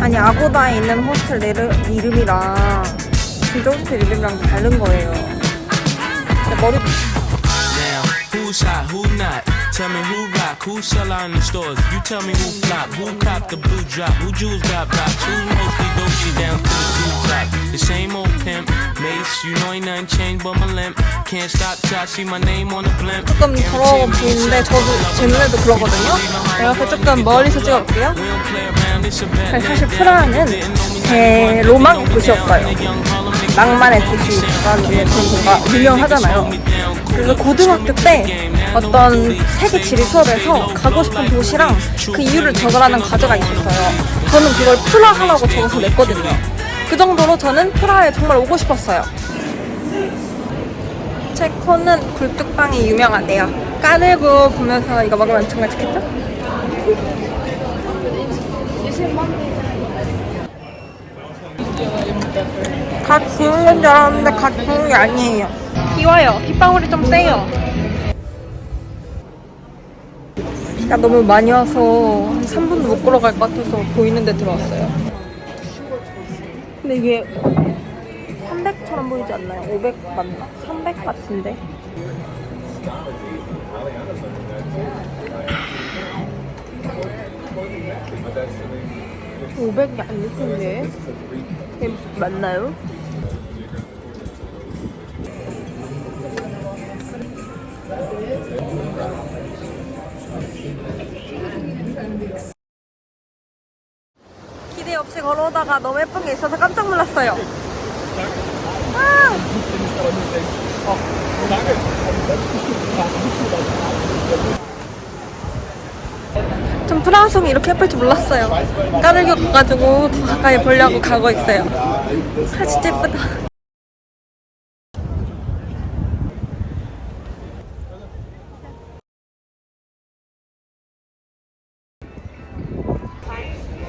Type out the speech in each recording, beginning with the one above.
아니 아고다에 있는 호스텔 내르, 이름 이랑 진짜 호스텔 이름이랑 다른 거예요. 머리 Now, who's hot, who not? Tell me who rock, who sell out in the stores. You tell me who flop, who cop the blue drop, who jewels got blocks, who mostly Dolce down to the two top. The same old pimp, Mace, you know ain't nothing changed but my limp. Can't stop till I see my name on the blimp. 조금 더러워 보이는데 저도 제 눈에도 그러거든요. 그래서 조금 멀리서 찍어볼게요. 사실 프라하는 제 로망의 도시였어요. 낭만의 도시라는 정도가 유명하잖아요. 그래서 고등학교 때 어떤 세계 지리 수업에서 가고 싶은 도시랑 그 이유를 적으라는 과제가 있었어요. 저는 그걸 프라하라고 적어서 냈거든요. 그 정도로 저는 프라하에 정말 오고 싶었어요. 체코는 굴뚝빵이 유명하대요. 까들고 보면서 이거 먹으면 정말 좋겠죠? 갓 구운 건 줄 알았는데 갓 구운 게 아니에요. 비와요. 빗방울이 좀 세요. 비가 너무 많이 와서 한 3분도 못 걸어갈 것 같아서 보이는 데 들어왔어요. 근데 이게 300처럼 보이지 않나요? 500 맞나? 300 같은데? 오 500이 아닐 텐데. 맞나요? 없이 걸어오다가 너무 예쁜 게 있어서 깜짝 놀랐어요. 아! 전 프랑스송이 이렇게 예쁠 줄 몰랐어요. 까들겨 가가지고 더 가까이 보려고 가고 있어요. 아 진짜 예쁘다.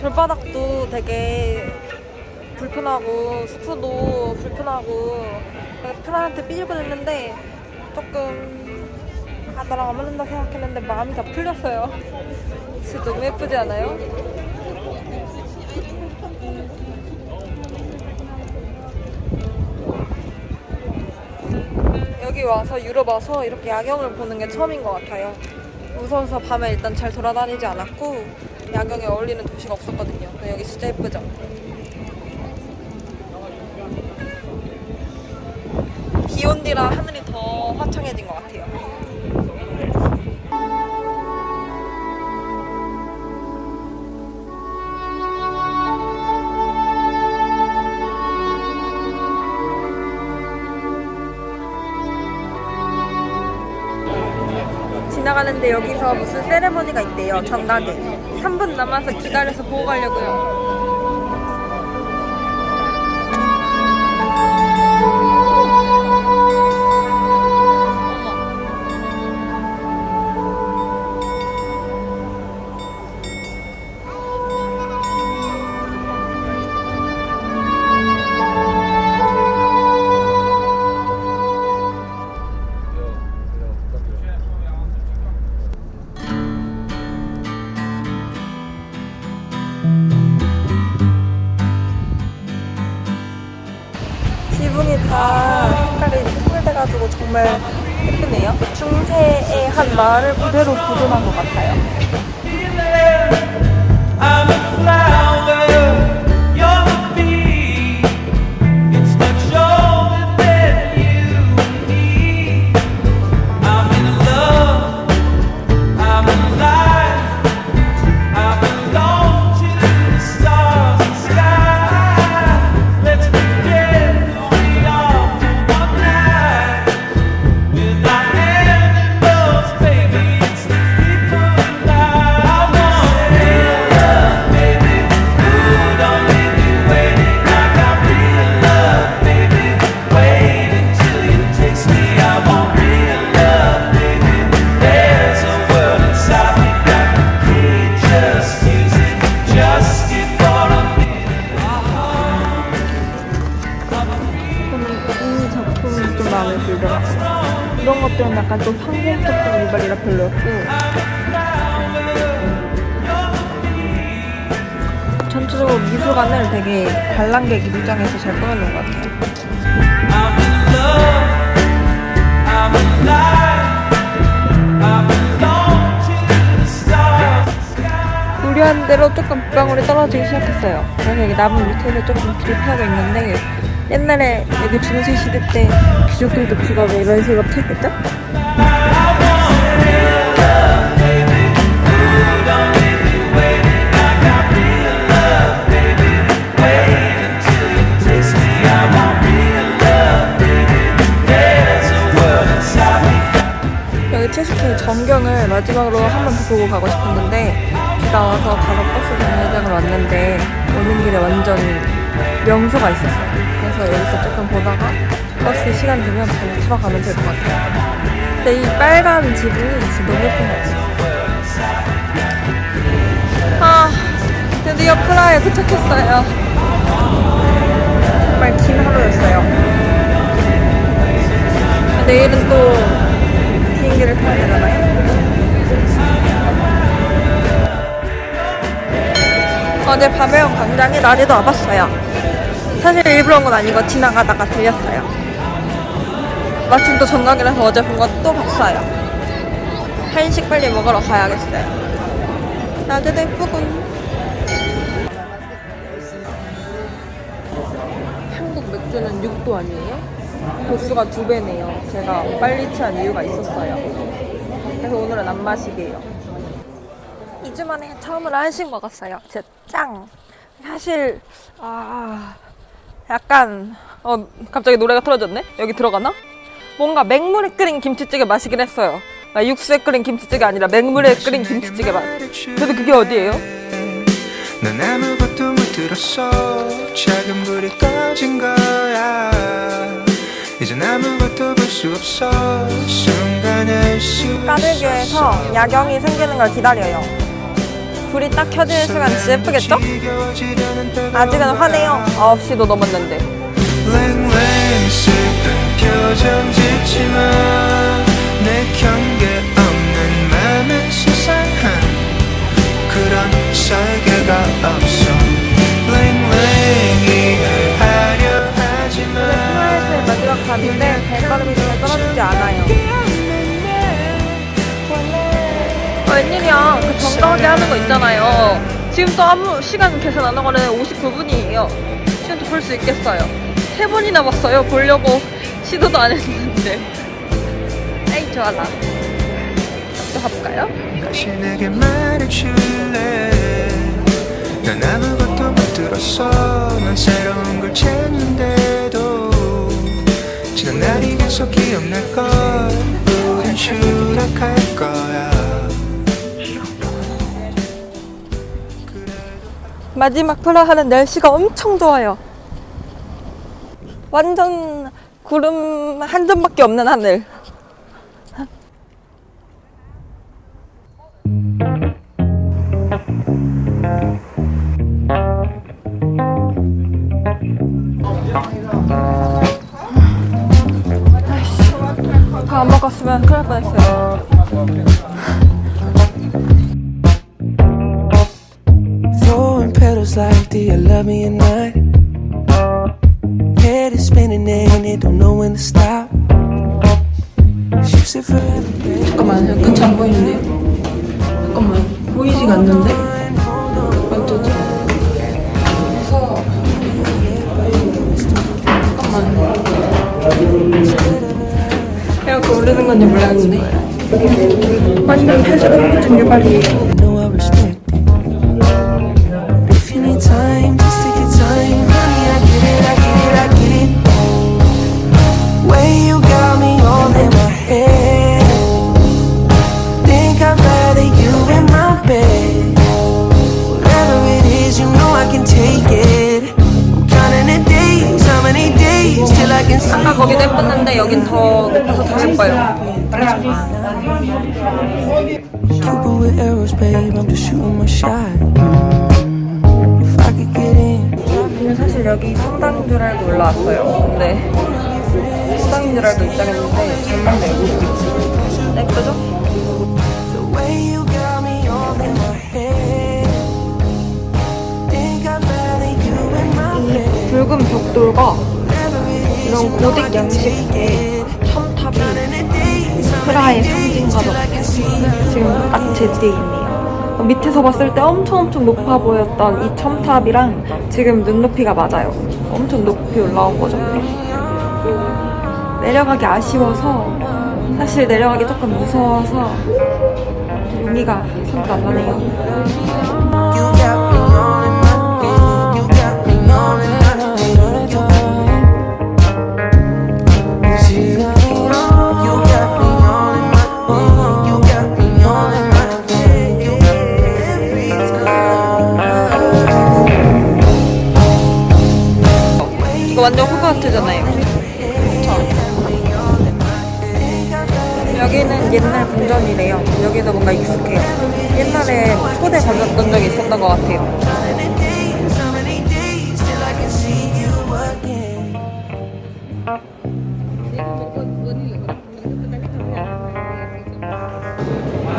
돌바닥도 되게 불편하고 숙소도 불편하고 프라한테 삐질뻔했는데 조금 아 나랑 안 맞는다 생각했는데 마음이 다 풀렸어요. 진짜 너무 예쁘지 않아요? 여기 와서 유럽 와서 이렇게 야경을 보는 게 처음인 것 같아요. 무서워서 밤에 일단 잘 돌아다니지 않았고 야경에 어울리는 도시가 없었거든요. 근데 여기 진짜 예쁘죠? 비 온 뒤라 하늘이 더 화창해진 것 같아요. 지나가는데 여기서 무슨 세레머니가 있대요. 정각에. 3분 남아서 기다려서 보고 가려고요. 지붕이 다 색깔이 통일돼가지고 정말 예쁘네요. 중세의 한 마을을 그대로 보존한 것 같아요. 황금적인 이발이라 별로였고 전체적으로 미술 미술관을 되게 관람객 입장에서 잘 꾸며놓은 것 같아요. 우려한 대로 조금 빗방울이 떨어지기 시작했어요. 그래서 여기 나무 밑에서 조금 길을 피하고 있는데 옛날에 여기 중세 시대 때 귀족들도 비가 왜 이런 식으로 피했겠죠? 보고 가고 싶었는데 비가 와서 바로 버스 정류장으로 왔는데 오는 길에 완전 명소가 있었어요. 그래서 여기서 조금 보다가 버스 시간 되면 바로 들어가면 될 것 같아요. 근데 이 빨간 지붕이 진짜 너무 예쁜 것 같아요. 아, 드디어 프라하에 도착했어요. 정말 긴 하루였어요. 내일은 또 비행기를 타야 되잖아요. 어제 밤에온 광장에 낮에도 와봤어요. 사실 일부러 온 건 아니고 지나가다가 들렸어요. 마침 또 전광이라서 어제 본거또 봤어요. 한식 빨리 먹으러 가야겠어요. 낮에도 예쁘군. 한국 맥주는 6도 아니에요? 도수가 두 배네요. 제가 빨리 취한 이유가 있었어요. 그래서 오늘은 안 마시게요. 2주 만에 처음으로 한식 먹었어요. 진짜 짱. 사실 아 약간 어 갑자기 노래가 틀어졌네. 여기 들어가나? 뭔가 맹물에 끓인 김치찌개 마시긴 했어요. 나 육수에 끓인 김치찌개 아니라 맹물에 끓인 김치찌개 맛. 근데 그게 어디예요? 난 아무것도 못 들었어 작은 불이 꺼진 거야 이젠 아무것도 볼 수 없어 순간의 수 까르기에서 야경이 생기는 걸 기다려요. 불이 딱 켜질 시간 진짜 예쁘겠죠? 아직은 환해요. 9시도 넘었는데. 마지막 밤인데 발걸음이 정말 떨어지지 않아요. 정가하게 하는 거 있잖아요. 지금 또 아무 시간 계산 안 하고는 59분이에요. 지금도 볼 수 있겠어요. 세 번이나 봤어요. 보려고 시도도 안 했는데. 에이, 좋아라. 또 가볼까요? 다시 내게 말해줄래 난 아무것도 못 들었어 난 새로운 걸 찾는데도 지난 날이 계속 기억날 걸 우린 추락할 거 마지막 프라하는 날씨가 엄청 좋아요. 완전 구름 한 점밖에 없는 하늘. 다 안 먹었으면 큰일 날 뻔했어요. Petals like, do you love me or not? Head is spinning and it don't know when to stop. She said forever, baby. 잠깐만요. 끝이 안 보이는데요? 잠깐만. 보이지가 않는데? 어쩌지? 그래서 잠깐만. 이렇게 오르는 건지 몰랐는데. 완전 폐쇄된 정규발이에요. 시장 뷰랄도 올라왔어요. 근데 시장 뷰랄도 입장했는데 장난네요. 예쁘죠? 붉은 벽돌과 이런 고딕 양식의 첨탑이 프라의 상징과 같아요. 지금 딱 제 뒤에 있네요. 밑에서 봤을 때 엄청 엄청 높아 보였던 이 첨탑이랑 지금 눈높이가 맞아요. 엄청 높이 올라온 거죠. 내려가기 아쉬워서 사실 내려가기 조금 무서워서 용기가 손도 안 나네요. 완전 호그와트잖아요. 그쵸? 여기는 옛날 궁전이래요. 여기도 뭔가 익숙해요. 옛날에 초대 가셨던 적이 있었던 것 같아요.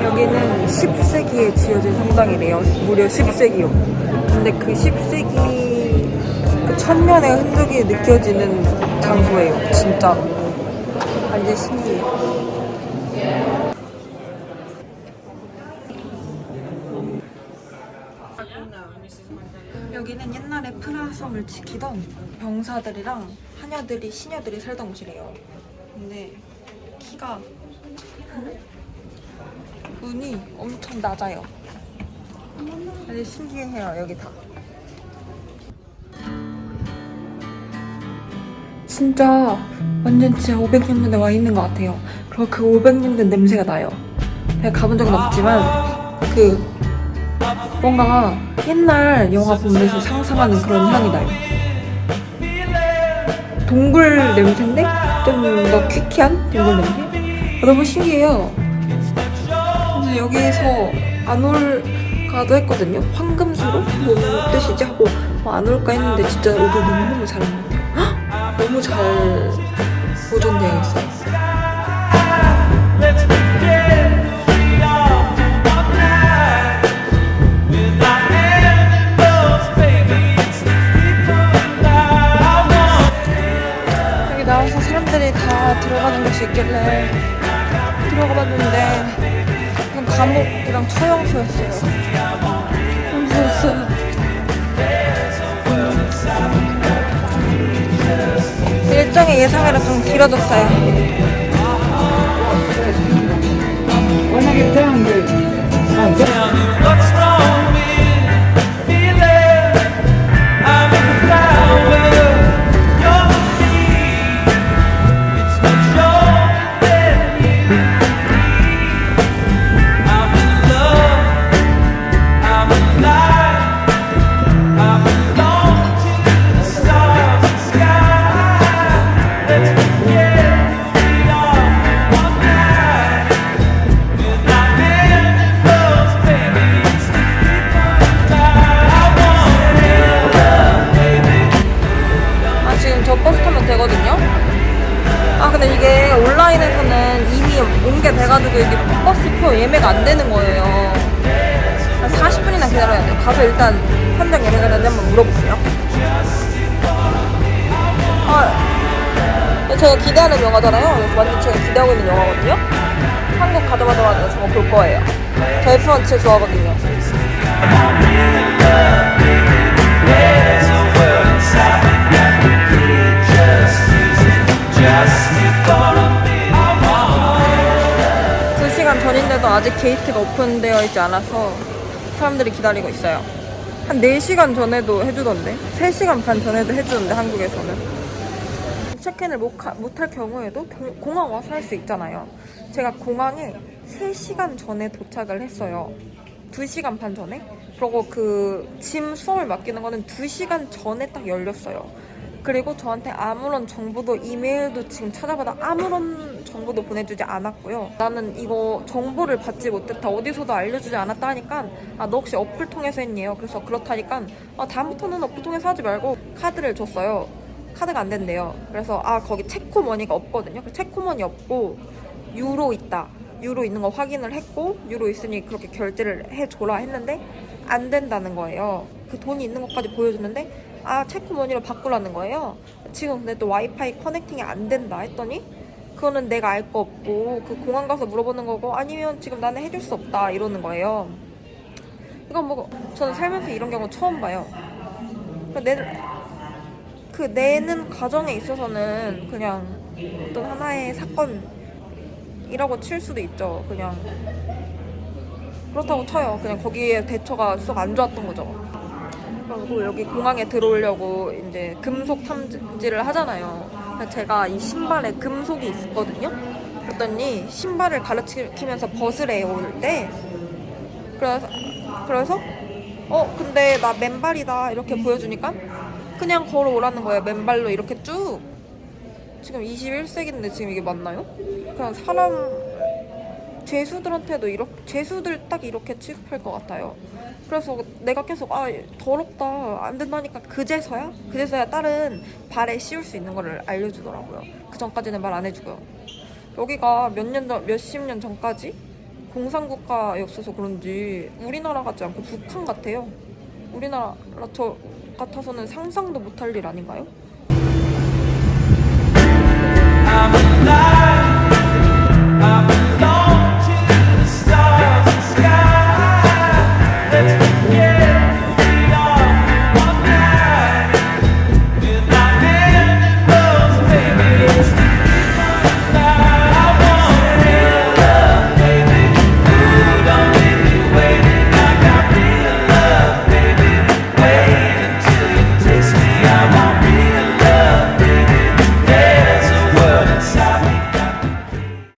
여기는 10세기에 지어진 성당이래요. 무려 10세기요. 근데 그 10세기 그 천년의 흔적이 느껴지는 장소예요. 진짜. 완전 신기해요. 여기는 옛날에 프라하성을 지키던 병사들이랑 하녀들이 시녀들이 살던 곳이래요. 근데 키가 문이 엄청 낮아요. 되게 신기해요 여기 다. 진짜 완전 진짜 500년 전에 와 있는 것 같아요. 그리고 그 500년 전 냄새가 나요. 제가 가본 적은 없지만 그 뭔가 옛날 영화 보면서 상상하는 그런 향이 나요. 동굴 냄새인데 좀 더 퀴퀴한 동굴 냄새? 아, 너무 신기해요. 근데 여기에서 안 올까도 했거든요. 황금소로? 뭐 뜻이지? 하고 뭐 안 올까 했는데 진짜 여기 너무너무 잘 나와요. 헉! 너무 잘 보존되어 있어요. 여기 나와서 사람들이 다 들어가는 곳이 있길래 들어가 봤는데 이건 감옥이랑 처형소였어요. 너무 무서웠어요. 일정의 예상외로 좀 길어졌어요. Tell me what's 온라인에서는 이미 옮겨돼가지고 이게 버스표 예매가 안 되는 거예요. 한 40분이나 기다려야 돼요. 가서 일단 현장 예매가 되는지 한번 물어볼게요. 아, 제가 기대하는 영화잖아요. 완전 제가 기대하고 있는 영화거든요. 한국 가자마자 저거 볼 거예요. 저 F1 진짜 좋아하거든요. Just 전인데도 아직 게이트가 오픈되어 있지 않아서 사람들이 기다리고 있어요. 한 4시간 전에도 해주던데? 3시간 반 전에도 해주던데, 한국에서는. 체크인을 못할 경우에도 동- 공항 와서 할 수 있잖아요. 제가 공항에 3시간 전에 도착을 했어요. 2시간 반 전에? 그리고 그 짐 수험을 맡기는 거는 2시간 전에 딱 열렸어요. 그리고 저한테 아무런 정보도 이메일도 지금 찾아봐도 아무런 정보도 보내주지 않았고요. 나는 이거 정보를 받지 못했다. 어디서도 알려주지 않았다 하니까 아, 너 혹시 어플 통해서 했니요? 그래서 그렇다니까 아, 다음부터는 어플 통해서 하지 말고 카드를 줬어요. 카드가 안 된대요. 그래서 아 거기 체코머니가 없거든요. 그 체코머니 없고 유로 있다. 유로 있는 거 확인을 했고 유로 있으니 그렇게 결제를 해줘라 했는데 안 된다는 거예요. 그 돈이 있는 것까지 보여주는데 아 체코머니로 바꾸라는 거예요. 지금 근데 또 와이파이 커넥팅이 안 된다 했더니 그거는 내가 알 거 없고 그 공항 가서 물어보는 거고 아니면 지금 나는 해줄 수 없다 이러는 거예요. 이건 뭐 저는 살면서 이런 경우 처음 봐요. 그 내, 그 내는 과정에 있어서는 그냥 어떤 하나의 사건이라고 칠 수도 있죠. 그냥 그렇다고 쳐요. 그냥 거기에 대처가 썩 안 좋았던 거죠. 그리고 여기 공항에 들어오려고 이제 금속 탐지를 하잖아요. 제가 이 신발에 금속이 있거든요. 그랬더니 신발을 가르치면서 벗으래요 올 때. 그래서 그래서 어 근데 나 맨발이다 이렇게 보여주니까 그냥 걸어오라는 거예요. 맨발로 이렇게 쭉. 지금 21세기인데 지금 이게 맞나요? 그냥 사람 죄수들한테도 이렇게 죄수들 딱 이렇게 취급할 것 같아요. 그래서 내가 계속 아 더럽다 안 된다니까 그제서야 그제서야 다른 발에 씌울 수 있는 거를 알려주더라고요. 그 전까지는 말 안 해주고요. 여기가 몇 년 전, 몇십 년 전까지 공산국가였어서 그런지 우리나라 같지 않고 북한 같아요. 우리나라 저 같아서는 상상도 못할 일 아닌가요?